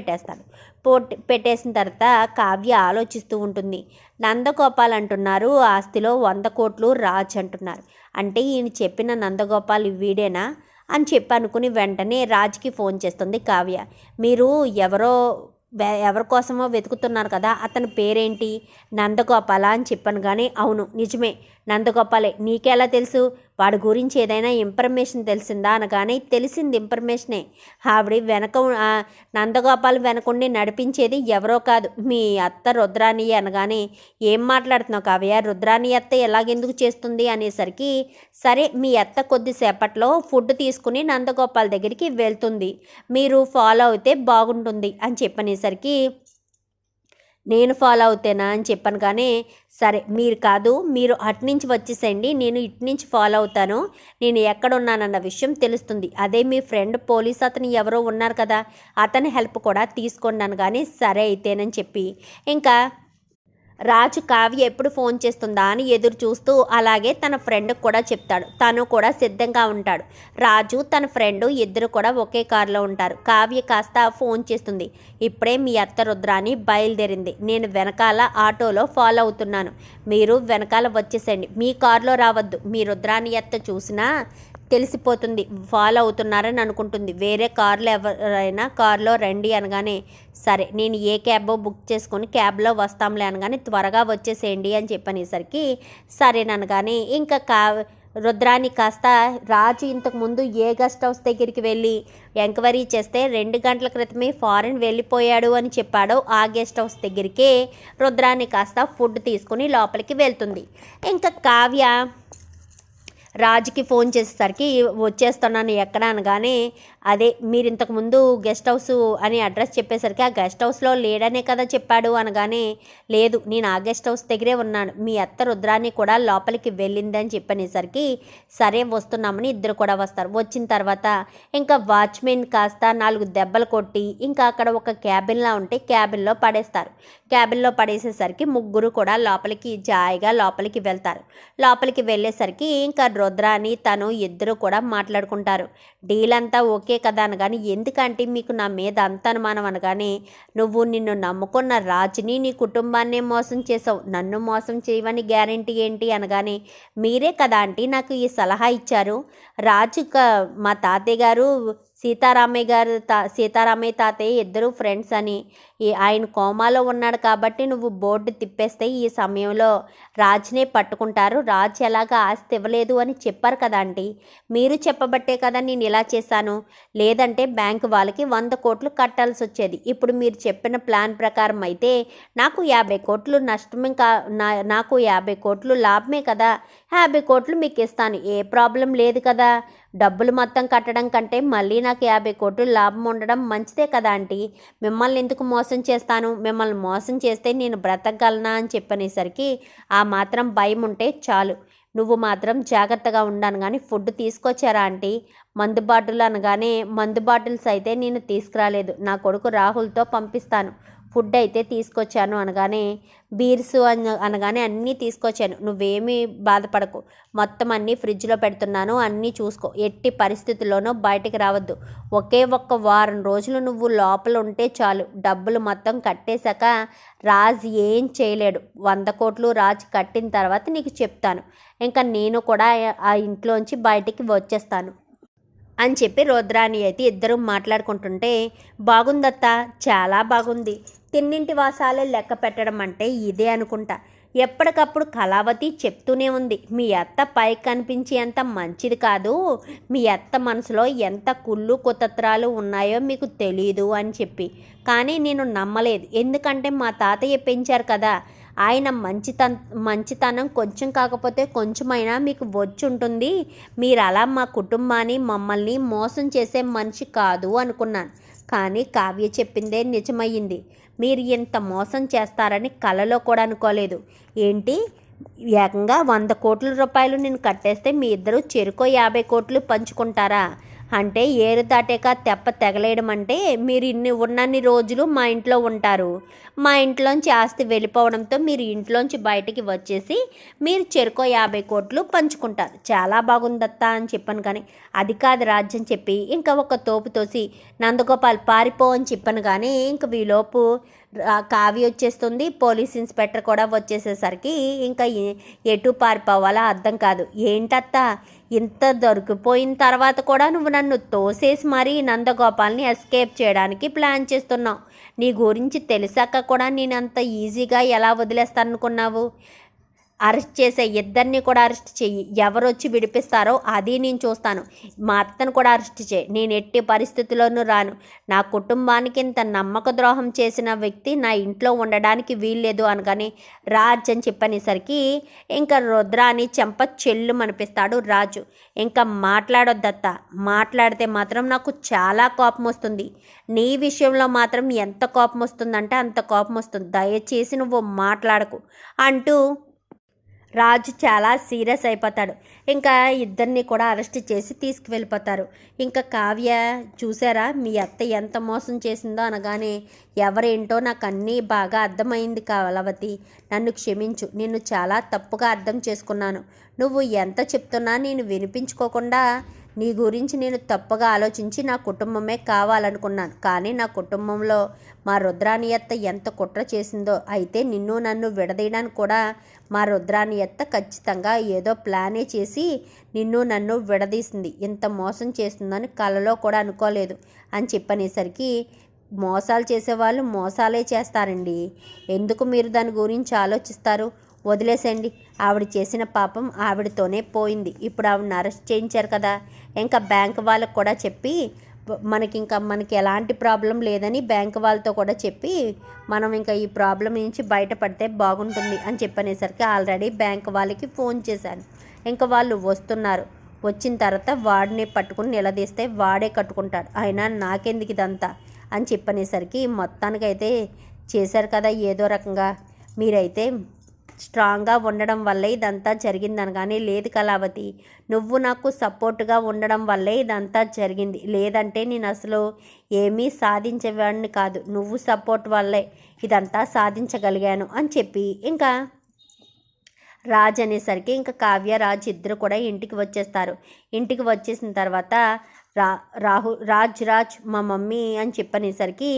పెట్టేస్తాడు పోట్ పెట్టేసిన తర్వాత కావ్య ఆలోచిస్తూ ఉంటుంది. నందగోపాల్ అంటున్నారు ఆస్తిలో వంద కోట్లు రాజ్ అంటున్నారు. అంటే ఈయన చెప్పిన నందగోపాల్ వీడేనా? అని చెప్పి అనుకుని వెంటనే రాజ్కి ఫోన్ చేస్తుంది కావ్య. మీరు ఎవరో ఎవరి కోసమో వెతుకుతున్నారు కదా అతని పేరేంటి? నందగోపాల అని చెప్పాను కానీ అవును నిజమే. నందగోపాలే నీకెలా తెలుసు? వాడి గురించి ఏదైనా ఇన్ఫర్మేషన్ తెలిసిందా అనగానే తెలిసింది ఇన్ఫర్మేషనే ఆవిడ వెనక నందగోపాల్ వెనకుండి నడిపించేది ఎవరో కాదు. మీ అత్త రుద్రాణి అనగానే ఏం మాట్లాడుతున్నావు కావ్య? రుద్రాణి అత్త ఎలాగెందుకు చేస్తుంది అనేసరికి సరే మీ అత్త కొద్దిసేపట్లో ఫుడ్ తీసుకుని నందగోపాల్ దగ్గరికి వెళ్తుంది. మీరు ఫాలో అయితే బాగుంటుంది అని చెప్పనేసరికి నేను ఫాలో అవుతానా అని చెప్పాను. కానీ సరే మీరు కాదు మీరు అటు నుంచి వచ్చేసేయండి నేను ఇటు నుంచి ఫాలో అవుతాను నేను ఎక్కడున్నానన్న విషయం తెలుస్తుంది. అదే మీ ఫ్రెండ్ పోలీస్ అతను ఎవరో ఉన్నారు కదా అతని హెల్ప్ కూడా తీసుకున్నాను కానీ సరే అయితేనని చెప్పి ఇంకా రాజు కావ్య ఎప్పుడు ఫోన్ చేస్తుందా అని ఎదురు చూస్తూ అలాగే తన ఫ్రెండ్ కూడా చెప్తాడు. తను కూడా సిద్ధంగా ఉంటాడు. రాజు తన ఫ్రెండ్ ఇద్దరు కూడా ఒకే కారులో ఉంటారు. కావ్య కాస్త ఫోన్ చేస్తుంది. ఇప్పుడే మీ అత్త రుద్రాని బయలుదేరింది. నేను వెనకాల ఆటోలో ఫాలో అవుతున్నాను. మీరు వెనకాల వచ్చేసండి మీ కారులో రావద్దు. మీ రుద్రాని అత్త చూసినా తెలిసిపోతుంది. ఫాలో అవుతున్నారని అనుకుంటుంది. వేరే కార్లో ఎవరైనా కార్లో రండి అనగానే సరే నేను ఏ క్యాబో బుక్ చేసుకొని క్యాబ్లో వస్తాంలే అనగానే త్వరగా వచ్చేసేయండి అని చెప్పనేసరికి సరేననగానే ఇంకా కా రుద్రాన్ని కాస్త రాజు ఇంతకుముందు ఏ గెస్ట్ హౌస్ దగ్గరికి వెళ్ళి ఎంక్వైరీ చేస్తే రెండు గంటల క్రితమే ఫారెన్ వెళ్ళిపోయాడు అని చెప్పాడో ఆ గెస్ట్ హౌస్ దగ్గరికే రుద్రాన్ని కాస్త ఫుడ్ తీసుకుని లోపలికి వెళ్తుంది. ఇంకా కావ్య రాజుకి ఫోన్ చేసేసరికి వచ్చేస్తున్నాను ఎక్కడ అనగానే అదే మీరు ఇంతకుముందు గెస్ట్ హౌస్ అని అడ్రస్ చెప్పేసరికి ఆ గెస్ట్ హౌస్లో లేడనే కదా చెప్పాడు అనగానే లేదు నేను ఆ గెస్ట్ హౌస్ దగ్గరే ఉన్నాను. మీ అత్త రుద్రాన్ని కూడా లోపలికి వెళ్ళిందని చెప్పనేసరికి సరే వస్తున్నామని ఇద్దరు కూడా వస్తారు. వచ్చిన తర్వాత ఇంకా వాచ్మెన్ కాస్త నాలుగు దెబ్బలు కొట్టి ఇంకా అక్కడ ఒక క్యాబిన్లా ఉంటే క్యాబిన్లో పడేస్తారు. క్యాబిన్లో పడేసేసరికి ముగ్గురు కూడా లోపలికి జాయిగా లోపలికి వెళ్తారు. లోపలికి వెళ్ళేసరికి ఇంకా రుద్రాని తను ఇద్దరు కూడా మాట్లాడుకుంటారు. డీల్ అంతా ఓకే కదా అనగాని ఎందుకంటే మీకు నా మీద అంత అనుమానం అనగానే నువ్వు నిన్ను నమ్ముకున్న రాజుని నీ కుటుంబాన్నే మోసం చేసావు. నన్ను మోసం చేయవని గ్యారంటీ ఏంటి అనగానే మీరే కదా ఆంటీ నాకు ఈ సలహా ఇచ్చారు. రాజు క- మా తాతయ్య గారు సీతారామయ్య గారు తా సీతారామయ్య తాతయ్య ఇద్దరు ఫ్రెండ్స్ అని. ఈ ఆయన కోమాలో ఉన్నాడు కాబట్టి నువ్వు బోర్డు తిప్పేస్తే ఈ సమయంలో రాజ్నే పట్టుకుంటారు. రాజ్ ఎలాగా ఆస్తి ఇవ్వలేదు అని చెప్పారు కదా ఆంటీ. మీరు చెప్పబట్టే కదా నేను ఇలా చేశాను. లేదంటే బ్యాంకు వాళ్ళకి వంద కోట్లు కట్టాల్సి వచ్చేది. ఇప్పుడు మీరు చెప్పిన ప్లాన్ ప్రకారం అయితే నాకు యాభై కోట్లు నష్టమే కా నా నాకు యాభై కోట్లు లాభమే కదా. యాభై కోట్లు మీకు ఇస్తాను. ఏ ప్రాబ్లం లేదు కదా. డబ్బులు మొత్తం కట్టడం కంటే మళ్ళీ నాకు యాభై కోట్లు లాభం ఉండడం మంచిదే కదా ఆంటీ. మిమ్మల్ని ఎందుకు మోసం చేస్తాను? మిమ్మల్ని మోసం చేస్తే నేను బ్రతకగలనా అని చెప్పనేసరికి ఆ మాత్రం భయం ఉంటే చాలు. నువ్వు మాత్రం జాగ్రత్తగా ఉండాను కానీ ఫుడ్ తీసుకొచ్చారా ఆంటీ? మందు బాటిల్ అనగానే మందు బాటిల్స్ అయితే నేను తీసుకురాలేదు. నా కొడుకు రాహుల్తో పంపిస్తాను. ఫుడ్ అయితే తీసుకొచ్చాను అనగానే బీర్స్ అని అనగానే అన్నీ తీసుకొచ్చాను. నువ్వేమీ బాధపడకు. మొత్తం అన్నీ ఫ్రిడ్జ్లో పెడుతున్నాను. అన్నీ చూసుకో. ఎట్టి పరిస్థితుల్లోనూ బయటికి రావద్దు. ఒకే ఒక్క వారం రోజులు నువ్వు లోపల ఉంటే చాలు. డబ్బులు మొత్తం కట్టేశాక రాజ్ ఏం చేయలేడు. వంద కోట్లు రాజ్ కట్టిన తర్వాత నీకు చెప్తాను. ఇంకా నేను కూడా ఆ ఇంట్లోంచి బయటికి వచ్చేస్తాను. అని చెప్పి రుద్రాని అయితే ఇద్దరు మాట్లాడుకుంటుంటే బాగుందత్త. చాలా బాగుంది. తిన్నింటి వాసాలే లెక్క పెట్టడం అంటే ఇదే అనుకుంటా. ఎప్పటికప్పుడు కళావతి చెప్తూనే ఉంది మీ అత్త పైకి కనిపించి ఎంత మంచిది కాదు. మీ అత్త మనసులో ఎంత కుళ్ళు కుతత్రాలు ఉన్నాయో మీకు తెలియదు అని చెప్పి. కానీ నేను నమ్మలేదు. ఎందుకంటే మా తాతయ్య పెంచారు కదా. ఆయన మంచితన్ మంచితనం కొంచెం కాకపోతే కొంచెమైనా మీకు వచ్చి ఉంటుంది మీరు అలా మా కుటుంబాన్ని మమ్మల్ని మోసం చేసే మనిషి కాదు అనుకున్నాను. కానీ కావ్య చెప్పిందే నిజమయ్యింది. మీరు ఇంత మోసం చేస్తారని కలలో కూడా అనుకోలేదు. ఏంటి? ఏకంగా వంద కోట్ల రూపాయలు నేను కట్టేస్తే మీ ఇద్దరు చెరుకో యాభై కోట్లు పంచుకుంటారా? అంటే ఏరు దాటాక తెప్ప తెగలేయడం అంటే మీరు ఇన్ని ఉన్నన్ని రోజులు మా ఇంట్లో ఉంటారు. మా ఇంట్లోంచి ఆస్తి వెళ్ళిపోవడంతో మీరు ఇంట్లోంచి బయటికి వచ్చేసి మీరు చెరుకో యాభై కోట్లు పంచుకుంటారు. చాలా బాగుందత్తా అని చెప్పాను కానీ అది కాదు రాజ్యం చెప్పి ఇంకా ఒక తోపు తోసి నందగోపాల్ పారిపో అని చెప్పాను కానీ ఇంక వీలోపు కావి వచ్చేస్తుంది పోలీస్ ఇన్స్పెక్టర్ కూడా వచ్చేసేసరికి ఇంకా ఎటు పారిపోవాలో అర్థం కాదు. ఏంటత్తా ఇంత దొరికిపోయిన తర్వాత కూడా నువ్వు నన్ను తోసేసి మరీ నందగోపాల్ని ఎస్కేప్ చేయడానికి ప్లాన్ చేస్తున్నావు. నీ గురించి తెలిసాక కూడా నేను అంత ఈజీగా ఎలా వదిలేస్తాననుకున్నావు? అరెస్ట్ చేసే ఇద్దరిని కూడా అరెస్ట్ చెయ్యి. ఎవరు వచ్చి విడిపిస్తారో అది నేను చూస్తాను. మా అత్తను కూడా అరెస్ట్ చేయి. నేను ఎట్టి పరిస్థితుల్లోనూ రాను. నా కుటుంబానికి ఇంత నమ్మక ద్రోహం చేసిన వ్యక్తి నా ఇంట్లో ఉండడానికి వీల్లేదు అనగానే రాజ్ అని చెప్పనేసరికి ఇంకా రుద్రాని చెంప చెల్లు అనిపిస్తాడు రాజు. ఇంకా మాట్లాడొద్దత్త మాట్లాడితే మాత్రం నాకు చాలా కోపం వస్తుంది. నీ విషయంలో మాత్రం ఎంత కోపం వస్తుందంటే అంత కోపం వస్తుంది. దయచేసి నువ్వు మాట్లాడకు. అంటూ రాజు చాలా సీరియస్ అయిపోతాడు. ఇంకా ఇద్దరిని కూడా అరెస్ట్ చేసి తీసుకువెళ్ళిపోతారు. ఇంకా కావ్య చూసారా మీ అత్త ఎంత మోసం చేసిందో అనగానే ఎవరేంటో నాకు అన్నీ బాగా అర్థమైంది కావలవతి నన్ను క్షమించు నిన్ను చాలా తప్పుగా అర్థం చేసుకున్నాను. నువ్వు ఎంత చెప్తున్నా నేను వినిపించుకోకుండా నీ గురించి నేను తప్పగా ఆలోచించి నా కుటుంబమే కావాలనుకున్నాను. కానీ నా కుటుంబంలో మా రుద్రానియత్త ఎంత కుట్ర చేసిందో అయితే నిన్ను నన్ను విడదీయడానికి కూడా మా రుద్రానియత్త ఖచ్చితంగా ఏదో ప్లానే చేసి నిన్ను నన్ను విడదీసింది. ఇంత మోసం చేస్తుందని కలలో కూడా అనుకోలేదు అని చెప్పనేసరికి మోసాలు చేసేవాళ్ళు మోసాలే చేస్తారండి. ఎందుకు మీరు దాని గురించి ఆలోచిస్తారు? వదిలేసండి ఆవిడ చేసిన పాపం ఆవిడతోనే పోయింది. ఇప్పుడు ఆవిడని అరెస్ట్ చేయించారు కదా. ఇంకా బ్యాంక్ వాళ్ళకు కూడా చెప్పి మనకి ఇంకా మనకి ఎలాంటి ప్రాబ్లం లేదని బ్యాంక్ వాళ్ళతో కూడా చెప్పి మనం ఇంకా ఈ ప్రాబ్లం నుంచి బయటపడితే బాగుంటుంది అని చెప్పనేసరికి ఆల్రెడీ బ్యాంక్ వాళ్ళకి ఫోన్ చేశాను. ఇంకా వాళ్ళు వస్తున్నారు. వచ్చిన తర్వాత వాడిని పట్టుకుని నిలదీస్తే వాడే కట్టుకుంటాడు. అయినా నాకెందుకు ఇదంతా అని చెప్పనేసరికి మొత్తానికైతే చేశారు కదా ఏదో రకంగా. మీరైతే స్ట్రాంగ్గా ఉండడం వల్లే ఇదంతా జరిగిందనగానే లేదు కళావతి నువ్వు నాకు సపోర్ట్గా ఉండడం వల్లే ఇదంతా జరిగింది. లేదంటే నేను అసలు ఏమీ సాధించేవాడిని కాదు. నువ్వు సపోర్ట్ వల్లే ఇదంతా సాధించగలిగాను అని చెప్పి ఇంకా రాజ్ అనేసరికి ఇంకా కావ్య రాజ్ ఇద్దరు కూడా ఇంటికి వచ్చేస్తారు. ఇంటికి వచ్చేసిన తర్వాత రా రాహుల్ రాజ్ రాజ్ మా మమ్మీ అని చెప్పనేసరికి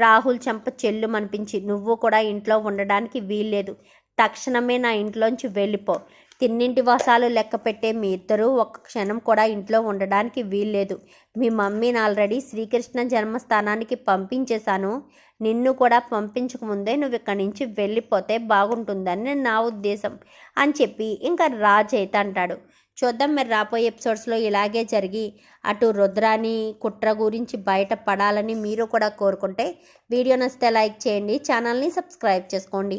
రాహుల్ చెంప చెల్లు అనిపించి నువ్వు కూడా ఇంట్లో ఉండడానికి వీల్లేదు. తక్షణమే నా ఇంట్లోంచి వెళ్ళిపో. తిన్నింటి వసాలు లెక్క పెట్టే మీ ఇద్దరు ఒక్క క్షణం కూడా ఇంట్లో ఉండడానికి వీల్లేదు. మీ మమ్మీని ఆల్రెడీ శ్రీకృష్ణ జన్మస్థానానికి పంపించేశాను. నిన్ను కూడా పంపించకముందే నువ్వు ఇక్కడి నుంచి వెళ్ళిపోతే బాగుంటుందని నా ఉద్దేశం అని చెప్పి ఇంకా రాజ్ అయితే అంటాడు. చూద్దాం మరి రాబోయే ఎపిసోడ్స్లో ఇలాగే జరిగి అటు రుద్రాని కుట్ర గురించి బయటపడాలని మీరు కూడా కోరుకుంటే వీడియో నచ్చితే లైక్ చేయండి ఛానల్ని సబ్స్క్రైబ్ చేసుకోండి.